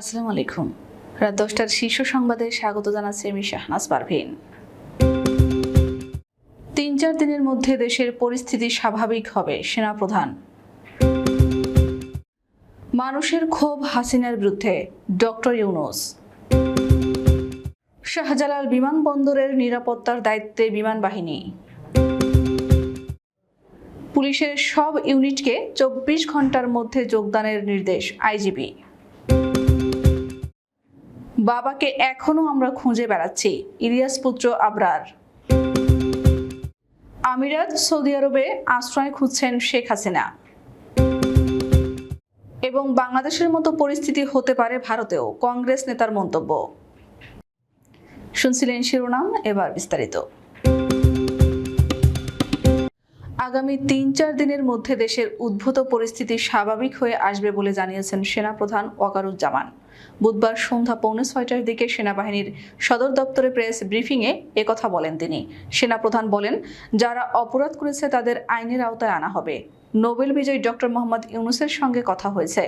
আসসালামু আলাইকুম। রাত দশটার শীর্ষ সংবাদে স্বাগত জানাচ্ছি আমি শাহনাজ পারভিন। তিন চার দিনের মধ্যে দেশের পরিস্থিতি স্বাভাবিক হবে, সেনাপ্রধান। মানুষের ক্ষোভ হাসিনার বিরুদ্ধে, ডক্টর ইউনুস। শাহজালাল বিমানবন্দরের নিরাপত্তার দায়িত্বে বিমান বাহিনী। পুলিশের সব ইউনিটকে চব্বিশ ঘণ্টার মধ্যে যোগদানের নির্দেশ আইজিপি। বাবাকে এখনও আমরা খুঁজে বেড়াচ্ছি। ইলিয়াস পুত্র আবরার। আমিরাত সৌদি আরবে আশ্রয় খুঁজছেন শেখ হাসিনা। এবং বাংলাদেশের মতো পরিস্থিতি হতে পারে ভারতেও, কংগ্রেস নেতার মন্তব্য। শুনছিলেন শিরোনাম, এবার বিস্তারিত। আগামী তিন চার দিনের মধ্যে দেশের উদ্ভূত পরিস্থিতি স্বাভাবিক হয়ে আসবে বলে জানিয়েছেন সেনাপ্রধান ওয়াকারুজ্জামান। বুধবার সন্ধ্যা পৌনে ছয়টার দিকে সেনাবাহিনীর সদর দপ্তরে প্রেস ব্রিফিংয়ে একথা বলেন তিনি। সেনাপ্রধান বলেন, যারা অপরাধ করেছে তাদের আইনের আওতায় আনা হবে। নোবেল বিজয়ী ডক্টর মোহাম্মদ ইউনুসের সঙ্গে কথা হয়েছে।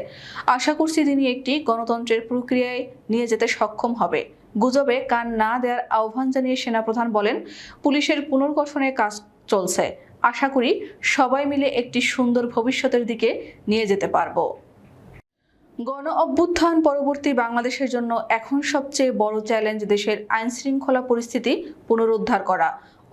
আশা করছি তিনি একটি গণতন্ত্রের প্রক্রিয়ায় নিয়ে যেতে সক্ষম হবে। গুজবে কান না দেওয়ার আহ্বান জানিয়ে সেনাপ্রধান বলেন, পুলিশের পুনর্গঠনে কাজ চলছে। আশা করি সবাই মিলে একটি সুন্দর ভবিষ্যতের দিকে নিয়ে যেতে পারব। গণ অভ্যুত্থান পরবর্তী বাংলাদেশের জন্য এখন সবচেয়ে বড় চ্যালেঞ্জ দেশের আইন শৃঙ্খলা পরিস্থিতি পুনরুদ্ধার করা।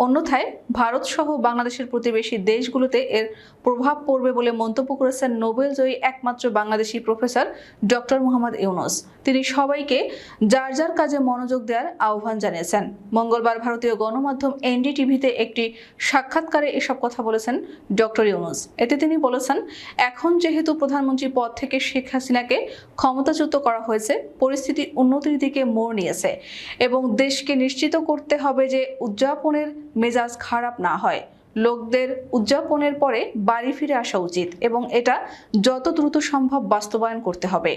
অন্যথায় ভারত সহ বাংলাদেশের প্রতিবেশী দেশগুলোতে এর প্রভাব পড়বে বলে মন্তব্য করেছেন নোবেল জয়ী একমাত্র বাংলাদেশি প্রফেসর ডক্টর মোহাম্মদ ইউনুস। তিনি সবাইকে যার যার কাজে মনোযোগ দেওয়ার আহ্বান জানিয়েছেন। মঙ্গলবার ভারতীয় গণমাধ্যম এনডিটিভিতে একটি সাক্ষাৎকারে এসব কথা বলেছেন ডক্টর ইউনুস। এতে তিনি বলেছেন, এখন যেহেতু প্রধানমন্ত্রী পদ থেকে শেখ হাসিনাকে ক্ষমতাচ্যুত করা হয়েছে, পরিস্থিতি উন্নতির দিকে মোড় নিয়েছে এবং দেশকে নিশ্চিত করতে হবে যে উদযাপনের মেজাজ খারাপ না হয়। লোকদের উদযাপনের পরে বাড়ি ফিরে আসা উচিত এবং এটা যত দ্রুত সম্ভব বাস্তবায়ন করতে হবে।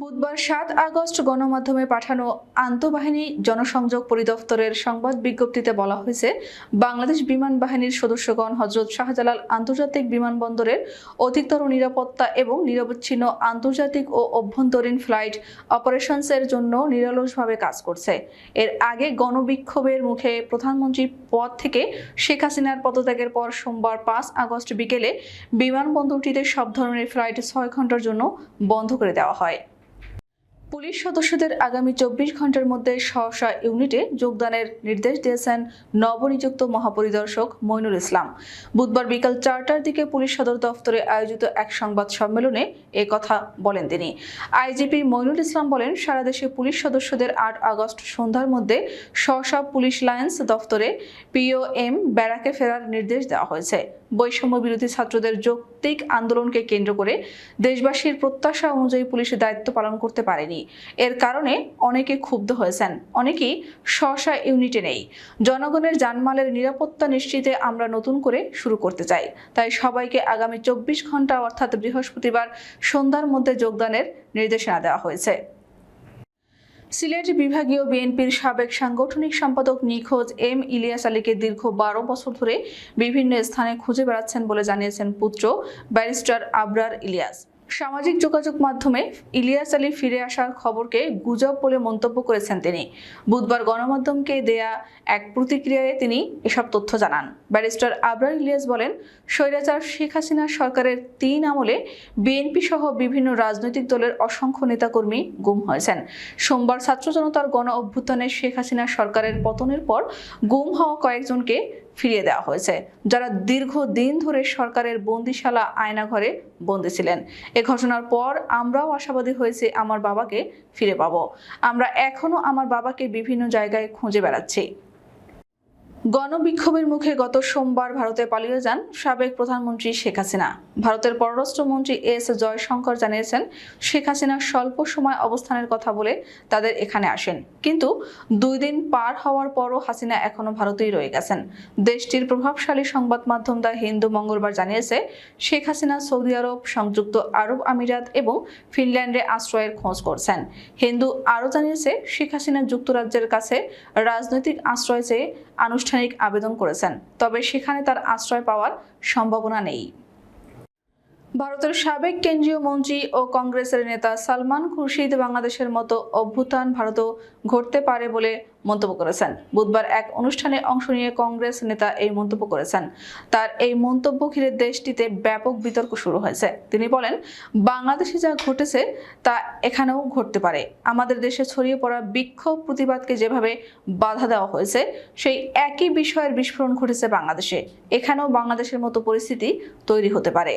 বুধবার সাত আগস্ট গণমাধ্যমে পাঠানো আন্তঃবাহিনী জনসংযোগ পরিদপ্তরের সংবাদ বিজ্ঞপ্তিতে বলা হয়েছে, বাংলাদেশ বিমান বাহিনীর সদস্যগণ হজরত শাহজালাল আন্তর্জাতিক বিমানবন্দরের অধিকতর নিরাপত্তা এবং নিরবচ্ছিন্ন আন্তর্জাতিক ও অভ্যন্তরীণ ফ্লাইট অপারেশনসের জন্য নিরলসভাবে কাজ করছে। এর আগে গণবিক্ষোভের মুখে প্রধানমন্ত্রী পদ থেকে শেখ হাসিনার পদত্যাগের পর সোমবার পাঁচ আগস্ট বিকেলে বিমানবন্দরটিতে সব ধরনের ফ্লাইট ছয় ঘণ্টার জন্য বন্ধ করে দেওয়া হয়। পুলিশ সদস্যদের আগামী চব্বিশ ঘণ্টার মধ্যে সহসা ইউনিটে যোগদানের নির্দেশ দিয়েছেন নবনিযুক্ত মহাপরিদর্শক মইনুল ইসলাম। বুধবার বিকাল চারটার দিকে পুলিশ সদর দফতরে আয়োজিত এক সংবাদ সম্মেলনে এ কথা বলেন তিনি। আইজিপি মইনুল ইসলাম বলেন, সারা দেশে পুলিশ সদস্যদের আট আগস্ট সন্ধ্যার মধ্যে সহসা পুলিশ লাইন্স দফতরে পিওএম ব্যারাকে ফেরার নির্দেশ দেওয়া হয়েছে। বৈষম্য বিরোধী ছাত্রদের যৌক্তিক আন্দোলনকে কেন্দ্র করে দেশবাসীর প্রত্যাশা অনুযায়ী পুলিশের দায়িত্ব পালন করতে পারেনি। এর কারণে অনেকে ক্ষুব্ধ হয়েছেন। অনেকেই স্বশা ইউনিটে নেই। জনগণের জানমালের নিরাপত্তা নিশ্চিতে আমরা নতুন করে শুরু করতে চাই। তাই সবাইকে আগামী চব্বিশ ঘণ্টা অর্থাৎ বৃহস্পতিবার সন্ধ্যার মধ্যে যোগদানের নির্দেশনা দেওয়া হয়েছে। সিলেট বিভাগীয় বিএনপির সাবেক সাংগঠনিক সম্পাদক নিখোঁজ এম ইলিয়াস আলীকে দীর্ঘ বারো বছর ধরে বিভিন্ন স্থানে খুঁজে বেড়াচ্ছেন বলে জানিয়েছেন পুত্র ব্যারিস্টার আবরার ইলিয়াস। সামাজিক যোগাযোগ মাধ্যমে ইলিয়াস আলী ফিরে আসার খবরকে গুজব বলে মন্তব্য করেছেন তিনি। বুধবার গণমাধ্যমকে দেয়া এক প্রতিক্রিয়ায় তিনি এসব তথ্য জানান। ব্যারিস্টার আবরার ইলিয়াস বলেন, স্বৈরাচার শেখ হাসিনা সরকারের তিন আমলে বিএনপি সহ বিভিন্ন রাজনৈতিক দলের অসংখ্য নেতাকর্মী গুম হয়েছেন। সোমবার ছাত্র জনতার গণ অভ্যুত্থানে শেখ হাসিনা সরকারের পতনের পর গুম হওয়া কয়েকজনকে ফিরিয়ে দেওয়া হয়েছে। যারা দীর্ঘদিন ধরে সরকারের বন্দিশালা আয়নাঘরে বন্দী ছিলেন। এ ঘটনার পর আমরাও আশাবাদী হয়েছে আমার বাবাকে ফিরে পাবো। আমরা এখনও আমার বাবাকে বিভিন্ন জায়গায় খুঁজে বেড়াচ্ছি। গণবিক্ষোভের মুখে গত সোমবার ভারতে পালিয়ে যান সাবেক প্রধানমন্ত্রী শেখ হাসিনা। ভারতের পররাষ্ট্রমন্ত্রী এস জয়শঙ্কর জানিয়েছেন, শেখ হাসিনা স্বল্প সময় অবস্থানের কথা বলে তাদের এখানে আসেন। কিন্তু দুই দিন পার হওয়ার পরও হাসিনা এখনও ভারতেই রয়ে গেছেন। দেশটির প্রভাবশালী সংবাদ মাধ্যম দ্য হিন্দু মঙ্গলবার জানিয়েছে, শেখ হাসিনা সৌদি আরব, সংযুক্ত আরব আমিরাত এবং ফিনল্যান্ডে আশ্রয়ের খোঁজ করছেন। হিন্দু আরও জানিয়েছে, শেখ হাসিনা যুক্তরাজ্যের কাছে রাজনৈতিক আশ্রয় চেয়ে আনুষ্ঠানিক আবেদন করেছেন তবে সেখানে তার আশ্রয় পাওয়ার সম্ভাবনা নেই। ভারতের সাবেক কেন্দ্রীয় মন্ত্রী ও কংগ্রেসের নেতা সালমান খুরশিদ বাংলাদেশের মতো অভ্যুত্থান ভারতও ঘটতে পারে বলে মন্তব্য করেছেন। বুধবার এক অনুষ্ঠানে অংশ নিয়ে কংগ্রেস নেতা এই মন্তব্য করেছেন। তার এই মন্তব্য ঘিরে দেশটিতে ব্যাপক বিতর্ক শুরু হয়েছে। তিনি বলেন, বাংলাদেশে যা ঘটেছে তা এখানেও ঘটতে পারে। আমাদের দেশে ছড়িয়ে পড়া বিক্ষোভ প্রতিবাদকে যেভাবে বাধা দেওয়া হয়েছে, সেই একই বিষয়ের বিস্ফোরণ ঘটেছে বাংলাদেশে। এখানেও বাংলাদেশের মতো পরিস্থিতি তৈরি হতে পারে।